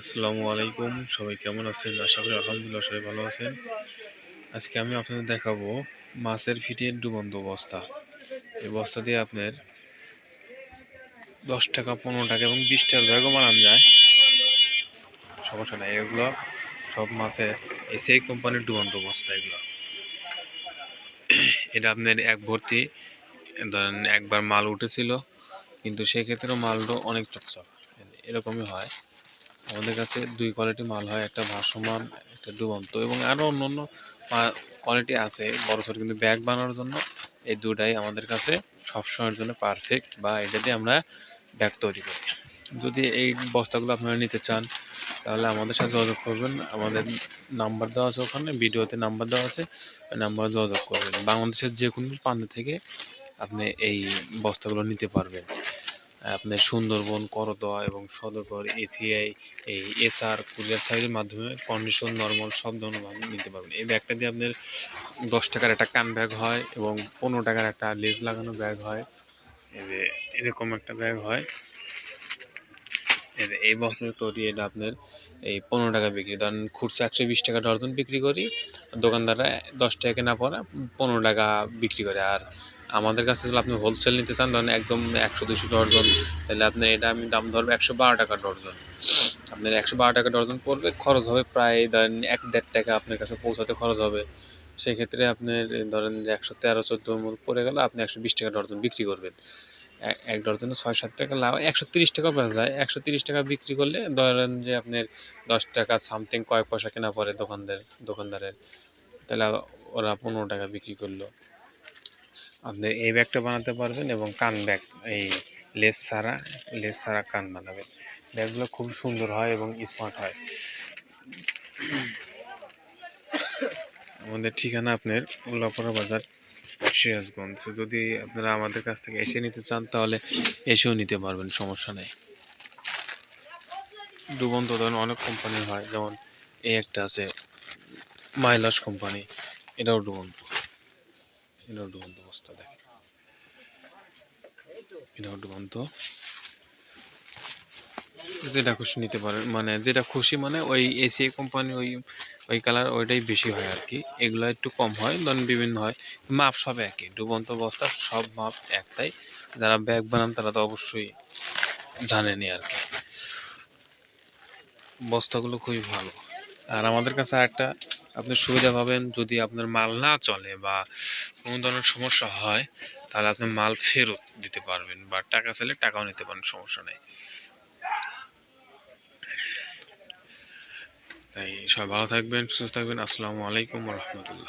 আসসালামু আলাইকুম। সবাই কেমন আছেন? আশা করি আলহামদুলিল্লাহ সবাই ভালো আছেন। আজকে আমি আপনাদের দেখাবো মাছের ফিটের ডুবন্ত বস্তা। এই বস্তা দিয়ে আপনার দশ টাকা, পনেরো টাকা এবং বিশ টাকার ব্যাগও বানানো যায়। সমস্যা নাই, এগুলো সব মাছের এসিআই কোম্পানির ডুবন্ত বস্তা এগুলো। এটা আপনার এক ভর্তি, ধরেন একবার মাল উঠেছিল, কিন্তু সেক্ষেত্রেও মালটা অনেক চকচক। এরকমই হয়। আমাদের কাছে দুই কোয়ালিটি মাল হয়, একটা ভাসমান, একটা ডুবন্ত এবং আরও অন্য অন্য কোয়ালিটি আছে। বড় ছোট কিন্তু ব্যাগ বানানোর জন্য এই দুটাই আমাদের কাছে সবসময়ের জন্য পারফেক্ট বা এটা দিয়ে আমরা ব্যাগ তৈরি করি। যদি এই বস্তাগুলো আপনারা নিতে চান, তাহলে আমাদের সাথে যোগাযোগ করবেন। আমাদের নাম্বার দেওয়া আছে ওখানে, ভিডিওতে নাম্বার দেওয়া আছে নাম্বারে যোগাযোগ করবেন। বাংলাদেশের যে কোনো প্রান্ত থেকে আপনি এই বস্তাগুলো নিতে পারবেন। আপনার সুন্দরবন, করদোয়া এবং সদরপুর এসিআই এই এসআর কুরিয়ার সাইজের মাধ্যমে কন্ডিশন নর্মাল সব ধরনের নিতে পারবেন। এই ব্যাগটা দিয়ে আপনার দশ টাকার একটা কান ব্যাগ হয় এবং পনেরো টাকার একটা লেজ লাগানো ব্যাগ হয়। এবে এরকম একটা ব্যাগ হয়। এই বছর তৈরি এটা আপনার এই পনেরো টাকা বিক্রি। ধরেন খুচরা একশো বিশ টাকা ডর্জন বিক্রি করি, দোকানদাররা দশ টাকা না পরে পনেরো টাকা বিক্রি করে। আর আমাদের কাছে যদি আপনি হোলসেল নিতে চান, ধরেন একদম একশো দুশো ডর্জন তাহলে আপনার এটা আমি দাম ধরবো একশো বারো টাকা ডর্জন আপনার একশো বারো টাকা ডর্জন পড়বে, খরচ হবে প্রায় ধরেন এক দেড় টাকা আপনার কাছে পৌঁছাতে খরচ হবে। সেক্ষেত্রে আপনার ধরেন একশো তেরো চোদ্দোর মতো পড়ে গেলে, আপনি একশো বিশ টাকা ডর্জন বিক্রি করবেন। এক ডর্জনে ছয় সাত টাকা লাভ, একশো তিরিশ টাকা বেচা যায়। একশো তিরিশ টাকা বিক্রি করলে ধরেন যে আপনার দশ টাকা সামথিং কয়েক পয়সা কেনা পড়ে দোকানদার, দোকানদারের। তাহলে ওরা পনেরো টাকা বিক্রি করল। আপনি এই ব্যাগটা বানাতে পারবেন এবং কান ব্যাগ, এই লেস ছাড়া লেস ছাড়া কান বানাবেন। ব্যাগগুলো খুব সুন্দর হয় এবং স্মার্ট হয়। আমাদের ঠিকানা আপনার উল্লাপড়া বাজার, সিরাজগঞ্জ। যদি আপনারা আমাদের কাছ থেকে এসে নিতে চান, তাহলে এসেও নিতে পারবেন, সমস্যা নেই। ডুবন্ত ধরনের অনেক কোম্পানি হয়, যেমন এই একটা আছে, মাইলাস কোম্পানি এটাও ডুবন্ত এটাও ডুবন্ত অবস্থা দেখেন এটাও ডুবন্ত যেটা খুশি নিতে পারেন মানে যেটা খুশি মানে ওই এসি কোম্পানি ওই ওই কালার ওইটাই বেশি হয় আর কি। এগুলো একটু কম হয়, ধরেন বিভিন্ন হয়। মাপ সব একই, ডুবন্ত বস্তার সব মাপ একটাই। যারা ব্যাগ বানান তারা তো অবশ্যই জানেনি আর কি। বস্তাগুলো খুবই ভালো। আর আমাদের কাছে একটা আপনি সুবিধা পাবেন যদি আপনার মাল না চলে বা কোনো ধরনের সমস্যা হয়, তাহলে আপনি মাল ফেরত দিতে পারবেন বা টাকা চাইলে টাকাও নিতে পারেন, সমস্যা নেই। তাই সবাই ভালো থাকবেন, সুস্থ থাকবেন। আসসালামু আলাইকুম রহমতুল্লাহ।